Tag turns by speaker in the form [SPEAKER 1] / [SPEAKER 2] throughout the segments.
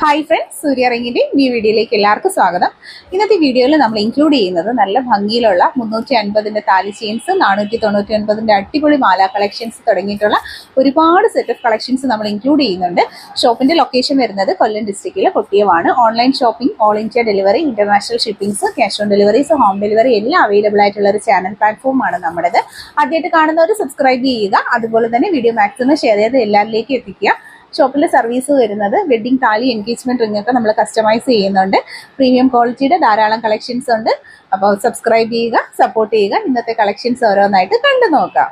[SPEAKER 1] Hi friends സൂര്യ റിങ്ങിന്റെ ഈ വീഡിയോയിലേക്ക് എല്ലാവർക്കും സ്വാഗതം. ഇന്നത്തെ വീഡിയോയിൽ നമ്മൾ ഇൻക്ലൂഡ് ചെയ്യുന്നത് നല്ല ഭംഗിയിലുള്ള മുന്നൂറ്റി അൻപതിന്റെ താലി ചെയിൻസ് നാനൂറ്റി തൊണ്ണൂറ്റി ഒൻപതിന്റെ അടിപൊളി മാല കളക്ഷൻസ് തുടങ്ങിയിട്ടുള്ള ഒരുപാട് സെറ്റ് ഓഫ് കളക്ഷൻസ് നമ്മൾ ഇൻക്ലൂഡ് ചെയ്യുന്നുണ്ട്. ഷോപ്പിന്റെ ലൊക്കേഷൻ വരുന്നത് കൊല്ലം ഡിസ്ട്രിക്റ്റിലെ കൊട്ടിയമാണ് online shopping all India delivery international shippings cash on deliveries home delivery എല്ലാം അവൈലബിൾ ആയിട്ടുള്ള ഒരു ചാനൽ പ്ലാറ്റ്ഫോമാണ് നമ്മുടേത്. ആദ്യമായിട്ട് കാണുന്നവർ സബ്സ്ക്രൈബ് ചെയ്യുക. അതുപോലെ തന്നെ വീഡിയോ മാക്സിമം ഷെയർ ചെയ്ത് എല്ലാവരിലേക്കും എത്തിക്കുക. ഷോപ്പിൽ സർവീസ് വരുന്നത് വെഡിങ് താലി എൻഗേജ്മെന്റ് റിംഗ് ഒക്കെ നമ്മൾ കസ്റ്റമൈസ് ചെയ്യുന്നുണ്ട്. പ്രീമിയം ക്വാളിറ്റിയുടെ ധാരാളം കളക്ഷൻസ് ഉണ്ട്. അപ്പോൾ സബ്സ്ക്രൈബ് ചെയ്യുക സപ്പോർട്ട് ചെയ്യുക. ഇന്നത്തെ കളക്ഷൻസ് ഓരോന്നായിട്ട് കണ്ടു നോക്കാം.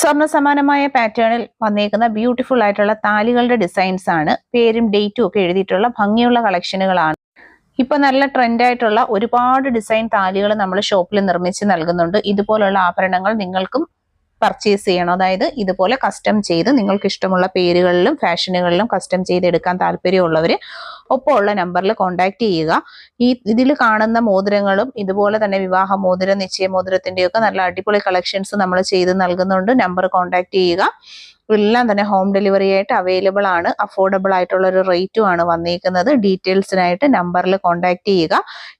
[SPEAKER 1] സ്വർണ സമാനമായ പാറ്റേണിൽ വന്നേക്കുന്ന ബ്യൂട്ടിഫുൾ ആയിട്ടുള്ള താലികളുടെ ഡിസൈൻസ് ആണ്. പേരും ഡേറ്റും ഒക്കെ എഴുതിയിട്ടുള്ള ഭംഗിയുള്ള കളക്ഷനുകളാണ് ഇപ്പൊ നല്ല ട്രെൻഡായിട്ടുള്ള ഒരുപാട് ഡിസൈൻ താലികൾ നമ്മൾ ഷോപ്പിൽ നിർമ്മിച്ച് നൽകുന്നുണ്ട്. ഇതുപോലുള്ള ആഭരണങ്ങൾ നിങ്ങൾക്കും പർച്ചേസ് ചെയ്യണം. അതായത് ഇതുപോലെ കസ്റ്റം ചെയ്ത് നിങ്ങൾക്ക് ഇഷ്ടമുള്ള പേരുകളിലും ഫാഷനുകളിലും കസ്റ്റം ചെയ്ത് ചെയ്തെടുക്കാൻ താല്പര്യമുള്ളവർ ഒപ്പമുള്ള നമ്പറിൽ കോൺടാക്ട് ചെയ്യുക. ഈ ഇതിൽ കാണുന്ന മോതിരങ്ങളും ഇതുപോലെ തന്നെ വിവാഹ മോതിരം നിശ്ചയ മോതിരത്തിന്റെയൊക്കെ നല്ല അടിപൊളി കളക്ഷൻസ് നമ്മൾ ചെയ്ത് നൽകുന്നുണ്ട്. നമ്പർ കോൺടാക്ട് ചെയ്യുക. എല്ലാം തന്നെ ഹോം ഡെലിവറി ആയിട്ട് അവൈലബിൾ ആണ്. അഫോർഡബിൾ ആയിട്ടുള്ള ഒരു റേറ്റും ആണ് വന്നിരിക്കുന്നത് ഡീറ്റെയിൽസിനായിട്ട് നമ്പറിൽ കോൺടാക്ട് ചെയ്യുക.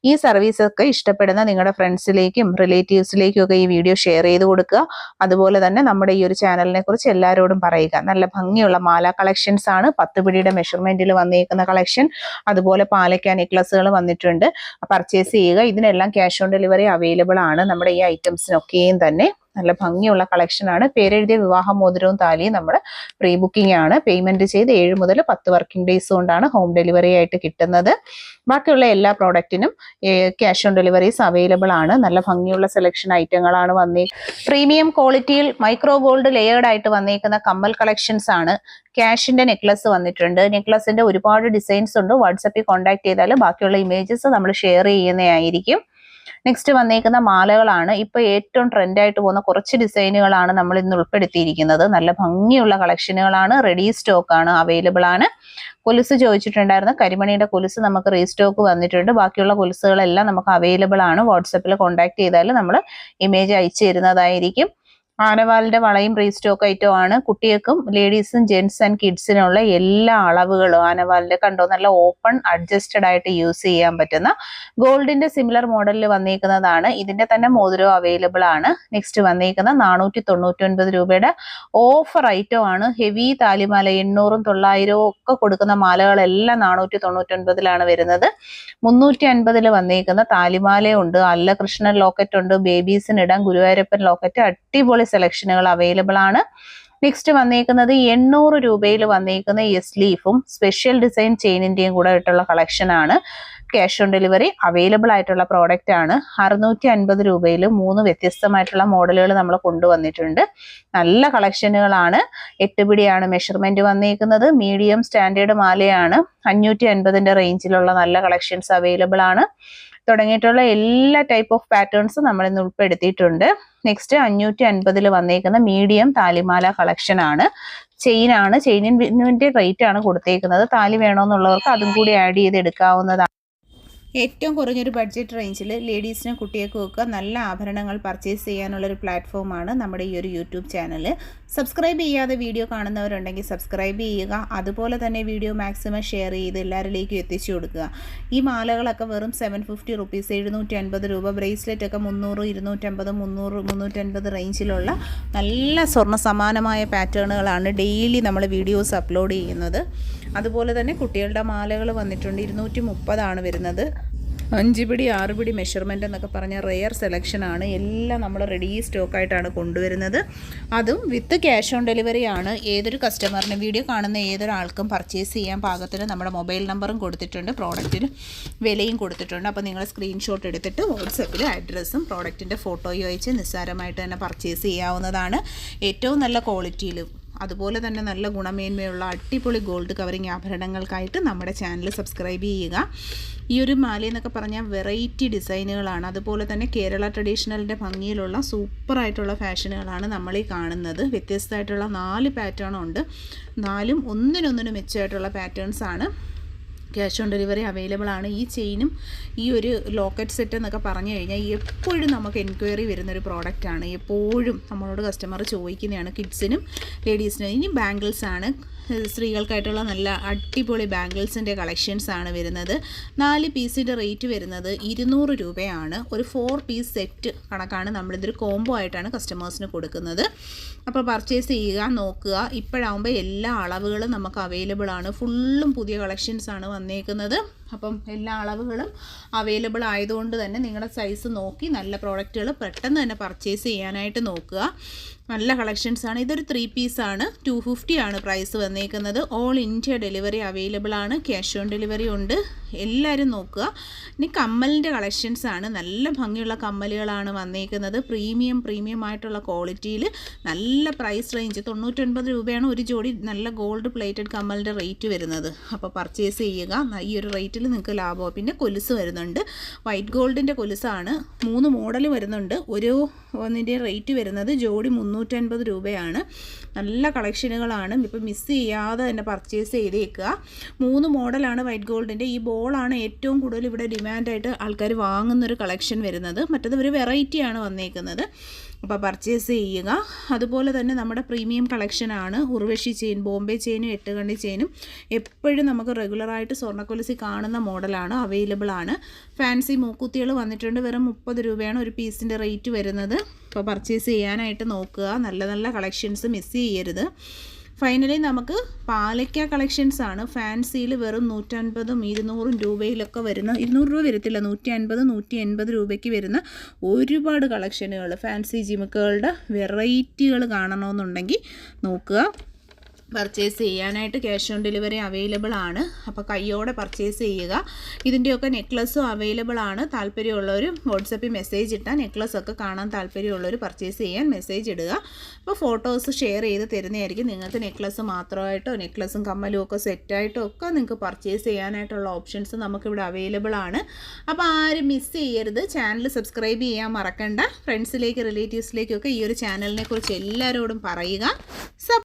[SPEAKER 1] ഈ സർവീസ് ഒക്കെ ഇഷ്ടപ്പെടുന്ന നിങ്ങളുടെ ഫ്രണ്ട്സിലേക്കും റിലേറ്റീവ്സിലേക്കും ഒക്കെ ഈ വീഡിയോ ഷെയർ ചെയ്ത് കൊടുക്കുക. അതുപോലെ തന്നെ നമ്മുടെ ഈ ഒരു ചാനലിനെ കുറിച്ച് എല്ലാവരോടും പറയുക. നല്ല ഭംഗിയുള്ള മാല കളക്ഷൻസ് ആണ്. പത്ത് പിടിയുടെ മെഷർമെന്റിൽ വന്നിരിക്കുന്ന കളക്ഷൻ അതുപോലെ പാലക്ക നെക്ലസുകൾ വന്നിട്ടുണ്ട്. പർച്ചേസ് ചെയ്യുക. ഇതിനെല്ലാം ക്യാഷ് ഓൺ ഡെലിവറി അവൈലബിൾ ആണ്. നമ്മുടെ ഈ ഐറ്റംസിനൊക്കെയും തന്നെ. നല്ല ഭംഗിയുള്ള കളക്ഷൻ ആണ്. പേരെഴുതിയ വിവാഹ മോതിരവും താലിയും നമ്മൾ പ്രീ ബുക്കിംഗ് ആണ്. പേയ്മെന്റ് ചെയ്ത് ഏഴ് മുതൽ പത്ത് വർക്കിംഗ് ഡേയ്സ് കൊണ്ടാണ് ഹോം ഡെലിവറി ആയിട്ട് കിട്ടുന്നത്. ബാക്കിയുള്ള എല്ലാ പ്രോഡക്റ്റിനും ക്യാഷ് ഓൺ ഡെലിവറീസ് അവൈലബിൾ ആണ്. നല്ല ഭംഗിയുള്ള സെലക്ഷൻ ഐറ്റങ്ങളാണ് വന്നേ പ്രീമിയം ക്വാളിറ്റിയിൽ മൈക്രോ ഗോൾഡ് ലെയേർഡ് ആയിട്ട് വന്നേക്കുന്ന കമ്മൽ കളക്ഷൻസ് ആണ്. ക്യാഷിന്റെ നെക്ലസ് വന്നിട്ടുണ്ട്. നെക്ലസിന്റെ ഒരുപാട് ഡിസൈൻസ് ഉണ്ട്. വാട്സപ്പിൽ കോൺടാക്ട് ചെയ്താൽ ബാക്കിയുള്ള ഇമേജസ് നമ്മൾ ഷെയർ ചെയ്യുന്നതായിരിക്കും. നെക്സ്റ്റ് വന്നേക്കുന്ന മാലകളാണ്. ഇപ്പൊ ഏറ്റവും ട്രെൻഡായിട്ട് പോകുന്ന കുറച്ച് ഡിസൈനുകളാണ് നമ്മൾ ഇന്ന് ഉൾപ്പെടുത്തിയിരിക്കുന്നത്. നല്ല ഭംഗിയുള്ള കളക്ഷനുകളാണ് റെഡി സ്റ്റോക്ക് ആണ് അവൈലബിൾ ആണ്. കൊലുസ് ചോദിച്ചിട്ടുണ്ടായിരുന്നു. കരിമണിയുടെ കൊലുസ് നമുക്ക് റീസ്റ്റോക്ക് വന്നിട്ടുണ്ട്. ബാക്കിയുള്ള കൊലുസുകളെല്ലാം നമുക്ക് അവൈലബിൾ ആണ്. വാട്സപ്പിൽ കോൺടാക്ട് ചെയ്താൽ നമ്മൾ ഇമേജ് അയച്ചു തരുന്നതായിരിക്കും. ആനവാലിന്റെ വളയും റീസ്റ്റോക്ക് ഐറ്റവും ആണ്. കുട്ടികൾക്കും ലേഡീസും ജെന്റ്സ് ആൻഡ് കിഡ്സിനുള്ള എല്ലാ അളവുകളും ആനവാലിന്റെ കണ്ടോ? നല്ല ഓപ്പൺ അഡ്ജസ്റ്റഡ് ആയിട്ട് യൂസ് ചെയ്യാൻ പറ്റുന്ന ഗോൾഡിന്റെ സിമിലർ മോഡലിൽ വന്നിരിക്കുന്നതാണ് ഇതിന്റെ തന്നെ മോതിരം അവൈലബിൾ ആണ്. നെക്സ്റ്റ് വന്നിരിക്കുന്ന നാനൂറ്റി തൊണ്ണൂറ്റി രൂപയുടെ ഓഫർ ഐറ്റം ആണ്. ഹെവി താലിമാല എണ്ണൂറും തൊള്ളായിരവും ഒക്കെ കൊടുക്കുന്ന മാലകളെല്ലാം നാനൂറ്റി തൊണ്ണൂറ്റി ഒൻപതിലാണ് വരുന്നത്. മുന്നൂറ്റി അൻപതിൽ വന്നിരിക്കുന്ന താലിമാലയുണ്ട്. അല്ല കൃഷ്ണൻ ലോക്കറ്റ് ഉണ്ട്. ബേബീസിന് ഇടാൻ ഗുരുവായൂരപ്പൻ ലോക്കറ്റ്. അടിപൊളി സെലക്ഷനുകൾ അവൈലബിൾ ആണ്. നെക്സ്റ്റ് വന്നേക്കുന്നത് എണ്ണൂറ് രൂപയിൽ വന്നേക്കുന്ന യെസ് ലീഫും സ്പെഷ്യൽ ഡിസൈൻ ചെയിനിന്റെയും കൂടെ ആയിട്ടുള്ള കളക്ഷൻ ആണ്. ക്യാഷ് ഓൺ ഡെലിവറി അവൈലബിൾ ആയിട്ടുള്ള പ്രോഡക്റ്റ് ആണ്. അറുന്നൂറ്റി അൻപത് രൂപയിൽ മൂന്ന് വ്യത്യസ്തമായിട്ടുള്ള മോഡലുകൾ നമ്മൾ കൊണ്ടുവന്നിട്ടുണ്ട്. നല്ല കളക്ഷനുകളാണ് എട്ട് പിടിയാണ് മെഷർമെന്റ് വന്നിരിക്കുന്നത് മീഡിയം സ്റ്റാൻഡേർഡ് മാലയാണ്. അഞ്ഞൂറ്റി അൻപതിന്റെ റേഞ്ചിലുള്ള നല്ല കളക്ഷൻസ് അവൈലബിൾ ആണ്. തുടങ്ങിയിട്ടുള്ള എല്ലാ ടൈപ്പ് ഓഫ് പാറ്റേൺസും നമ്മൾ ഇന്ന് ഉൾപ്പെടുത്തിയിട്ടുണ്ട്. നെക്സ്റ്റ് അഞ്ഞൂറ്റി അൻപതിൽ വന്നേക്കുന്ന മീഡിയം താലിമാല കളക്ഷൻ ആണ്. ചെയിൻ ആണ്. ചെയിനിന്റെ റേറ്റ് ആണ് കൊടുത്തേക്കുന്നത്. താലി വേണമെന്നുള്ളവർക്ക് അതും കൂടി ആഡ് ചെയ്ത് എടുക്കാവുന്നതാണ് ഏറ്റവും കുറഞ്ഞൊരു ബഡ്ജറ്റ് റേഞ്ചിൽ ലേഡീസിനും കുട്ടികൾക്കും ഒക്കെ നല്ല ആഭരണങ്ങൾ പർച്ചേസ് ചെയ്യാനുള്ളൊരു പ്ലാറ്റ്ഫോമാണ് നമ്മുടെ ഈ ഒരു യൂട്യൂബ് ചാനൽ സബ്സ്ക്രൈബ് ചെയ്യാതെ വീഡിയോ കാണുന്നവരുണ്ടെങ്കിൽ സബ്സ്ക്രൈബ് ചെയ്യുക. അതുപോലെ തന്നെ വീഡിയോ മാക്സിമം ഷെയർ ചെയ്ത് എല്ലാവരിലേക്കും എത്തിച്ചു കൊടുക്കുക. ഈ മാലകളൊക്കെ വെറും സെവൻ ഫിഫ്റ്റി റുപ്പീസ് എഴുന്നൂറ്റി അൻപത് രൂപ. ബ്രേസ്ലെറ്റ് ഒക്കെ മുന്നൂറ് ഇരുന്നൂറ്റമ്പത് മുന്നൂറ് മുന്നൂറ്റൻപത് റേഞ്ചിലുള്ള നല്ല സ്വർണ സമാനമായ പാറ്റേണുകളാണ് ഡെയിലി നമ്മൾ വീഡിയോസ് അപ്ലോഡ് ചെയ്യുന്നത്. അതുപോലെ തന്നെ കുട്ടികളുടെ മാലകൾ വന്നിട്ടുണ്ട്. ഇരുന്നൂറ്റി മുപ്പതാണ് വരുന്നത്. അഞ്ച് പിടി ആറ് പിടി മെഷർമെന്റ് എന്നൊക്കെ പറഞ്ഞ റെയർ സെലക്ഷനാണ് എല്ലാം നമ്മൾ റെഡി സ്റ്റോക്കായിട്ടാണ് കൊണ്ടുവരുന്നത്. അതും വിത്ത് ക്യാഷ് ഓൺ ഡെലിവറി ആണ്. ഏതൊരു കസ്റ്റമറിനും വീഡിയോ കാണുന്ന ഏതൊരാൾക്കും പർച്ചേസ് ചെയ്യാൻ പാകത്തിന് നമ്മുടെ മൊബൈൽ നമ്പറും കൊടുത്തിട്ടുണ്ട്. പ്രോഡക്റ്റിന് വിലയും കൊടുത്തിട്ടുണ്ട്. അപ്പോൾ നിങ്ങൾ സ്ക്രീൻഷോട്ട് എടുത്തിട്ട് വാട്സപ്പിൽ അഡ്രസ്സും പ്രോഡക്റ്റിന്റെ ഫോട്ടോയും അയച്ച് നിസ്സാരമായിട്ട് തന്നെ പർച്ചേസ് ചെയ്യാവുന്നതാണ്. ഏറ്റവും നല്ല ക്വാളിറ്റിയിലും അതുപോലെ തന്നെ നല്ല ഗുണമേന്മയുള്ള അടിപൊളി ഗോൾഡ് കവറിങ് ആഭരണങ്ങൾക്കായിട്ട് നമ്മുടെ ചാനൽ സബ്സ്ക്രൈബ് ചെയ്യുക. ഈ ഒരു മാല എന്നൊക്കെ പറഞ്ഞാൽ വെറൈറ്റി ഡിസൈനുകളാണ് അതുപോലെ തന്നെ കേരള ട്രഡീഷണലിന്റെ ഭംഗിയിലുള്ള സൂപ്പറായിട്ടുള്ള ഫാഷനുകളാണ് നമ്മൾ ഈ കാണുന്നത്. വ്യത്യസ്തമായിട്ടുള്ള നാല് പാറ്റേണുണ്ട് നാലും ഒന്നിനൊന്നിനും മെച്ചമായിട്ടുള്ള പാറ്റേൺസാണ് ക്യാഷ് ഓൺ ഡെലിവറി അവൈലബിൾ ആണ്. ഈ ചെയിനും ഈ ഒരു ലോക്കറ്റ് സെറ്റ് എന്നൊക്കെ പറഞ്ഞു കഴിഞ്ഞാൽ എപ്പോഴും നമുക്ക് എൻക്വയറി വരുന്നൊരു പ്രോഡക്റ്റാണ് എപ്പോഴും നമ്മളോട് കസ്റ്റമർ ചോദിക്കുന്നതാണ് കിഡ്സിനും ലേഡീസിനും ഇനി ബാംഗിൾസ് ആണ്. സ്ത്രീകൾക്കായിട്ടുള്ള നല്ല അടിപൊളി ബാംഗിൾസിന്റെ കളക്ഷൻസ് ആണ് വരുന്നത്. നാല് പീസിന്റെ റേറ്റ് വരുന്നത് ഇരുന്നൂറ് രൂപയാണ്. ഒരു ഫോർ പീസ് സെറ്റ് കണക്കാണ് നമ്മളിതൊരു കോംബോ ആയിട്ടാണ് കസ്റ്റമേഴ്സിന് കൊടുക്കുന്നത്. അപ്പോൾ പർച്ചേസ് ചെയ്യുക നോക്കുക. ഇപ്പോഴാകുമ്പോൾ എല്ലാ അളവുകളും നമുക്ക് അവൈലബിൾ ആണ്. ഫുള്ളും പുതിയ കളക്ഷൻസ് ആണ് വന്നേക്കുന്നത്. അപ്പം എല്ലാ അളവുകളും അവൈലബിൾ ആയതുകൊണ്ട് തന്നെ നിങ്ങളുടെ സൈസ് നോക്കി നല്ല പ്രോഡക്റ്റുകൾ പെട്ടെന്ന് തന്നെ പർച്ചേസ് ചെയ്യാനായിട്ട് നോക്കുക. നല്ല കളക്ഷൻസ് ആണ്. ഇതൊരു ത്രീ പീസാണ് ടു ഫിഫ്റ്റി ആണ് പ്രൈസ് വന്നേക്കുന്നത്. ഓൾ ഇന്ത്യ ഡെലിവറി അവൈലബിൾ ആണ്. ക്യാഷ് ഓൺ ഡെലിവറി ഉണ്ട്. എല്ലാവരും നോക്കുക. ഇനി കമ്മലിന്റെ കളക്ഷൻസ് ആണ്. നല്ല ഭംഗിയുള്ള കമ്മലുകളാണ് വന്നേക്കുന്നത്. പ്രീമിയം പ്രീമിയം ആയിട്ടുള്ള ക്വാളിറ്റിയിൽ നല്ല പ്രൈസ് റേഞ്ച് തൊണ്ണൂറ്റൊൻപത് രൂപയാണ് ഒരു ജോഡി നല്ല ഗോൾഡ് പ്ലേറ്റഡ് കമ്മലിന്റെ റേറ്റ് വരുന്നത്. അപ്പോൾ പർച്ചേസ് ചെയ്യുക. ഈ ഒരു റേറ്റിൽ നിങ്ങൾക്ക് ലാഭമോ പിന്നെ കൊലുസ് വരുന്നുണ്ട്. വൈറ്റ് ഗോൾഡിന്റെ കൊലുസാണ്. മൂന്ന് മോഡൽ വരുന്നുണ്ട്. ഒരു ഒന്നിന്റെ റേറ്റ് വരുന്നത് ജോഡി മുന്നൂറ്റൻപത് രൂപയാണ്. നല്ല കളക്ഷനുകളാണ് ഇപ്പോൾ മിസ് ചെയ്യാതെ തന്നെ പർച്ചേസ് ചെയ്തേക്കുക. മൂന്ന് മോഡലാണ് വൈറ്റ് ഗോൾഡിന്റെ ഈ ബോളാണ് ഏറ്റവും കൂടുതൽ ഇവിടെ ഡിമാൻഡായിട്ട് ആൾക്കാർ വാങ്ങുന്നൊരു കളക്ഷൻ വരുന്നത്. മറ്റത് ഒരു വെറൈറ്റിയാണ് വന്നേക്കുന്നത്. അപ്പോൾ പർച്ചേസ് ചെയ്യുക. അതുപോലെ തന്നെ നമ്മുടെ പ്രീമിയം കളക്ഷനാണ് ഉർവശി ചെയിൻ ബോംബെ ചെയിനും എട്ടുകണ്ണി ചെയിനും എപ്പോഴും നമുക്ക് റെഗുലറായിട്ട് സ്വർണക്കൊലുസി കാണുന്ന മോഡലാണ് അവൈലബിൾ ആണ്. ഫാൻസി മൂക്കുത്തികൾ വന്നിട്ടുണ്ട്. വെറും മുപ്പത് രൂപയാണ് ഒരു പീസിന്റെ റേറ്റ് വരുന്നത്. അപ്പോൾ പർച്ചേസ് ചെയ്യാനായിട്ട് നോക്കുക. നല്ല നല്ല കളക്ഷൻസ് മിസ് ചെയ്യരുത്. ഫൈനലി നമുക്ക് പാലയ്ക്ക കളക്ഷൻസ് ആണ്. ഫാൻസിയിൽ വെറും നൂറ്റൻപതും ഇരുന്നൂറും രൂപയിലൊക്കെ വരുന്ന ഇരുന്നൂറ് രൂപ വരത്തില്ല നൂറ്റി അൻപത് നൂറ്റി എൺപത് രൂപയ്ക്ക് വരുന്ന ഒരുപാട് കളക്ഷനുകൾ ഫാൻസി ജിമുക്കുകളുടെ വെറൈറ്റികൾ കാണണമെന്നുണ്ടെങ്കിൽ നോക്കുക. പർച്ചേസ് ചെയ്യാനായിട്ട് ക്യാഷ് ഓൺ ഡെലിവറി അവൈലബിൾ ആണ്. അപ്പോൾ കയ്യോടെ പർച്ചേസ് ചെയ്യുക. ഇതിന്റെയൊക്കെ നെക്ലസ്സും അവൈലബിൾ ആണ്. താല്പര്യമുള്ളവർ വാട്സപ്പിൽ മെസ്സേജ് ഇട്ടാൽ നെക്ലസ്സൊക്കെ കാണാൻ താല്പര്യമുള്ളവർ പർച്ചേസ് ചെയ്യാൻ മെസ്സേജ് ഇടുക. അപ്പോൾ ഫോട്ടോസ് ഷെയർ ചെയ്ത് തരുന്നതായിരിക്കും. നിങ്ങൾക്ക് നെക്ലസ് മാത്രമായിട്ടോ നെക്ലസും കമ്മലും ഒക്കെ സെറ്റായിട്ടോ ഒക്കെ നിങ്ങൾക്ക് പർച്ചേസ് ചെയ്യാനായിട്ടുള്ള ഓപ്ഷൻസ് നമുക്കിവിടെ അവൈലബിൾ ആണ്. അപ്പോൾ ആരും മിസ് ചെയ്യരുത്. ചാനൽ സബ്സ്ക്രൈബ് ചെയ്യാൻ മറക്കണ്ട. ഫ്രണ്ട്സിലേക്ക് റിലേറ്റീവ്സിലേക്കൊക്കെ ഈ ഒരു ചാനലിനെ കുറിച്ച് എല്ലാവരോടും പറയുക.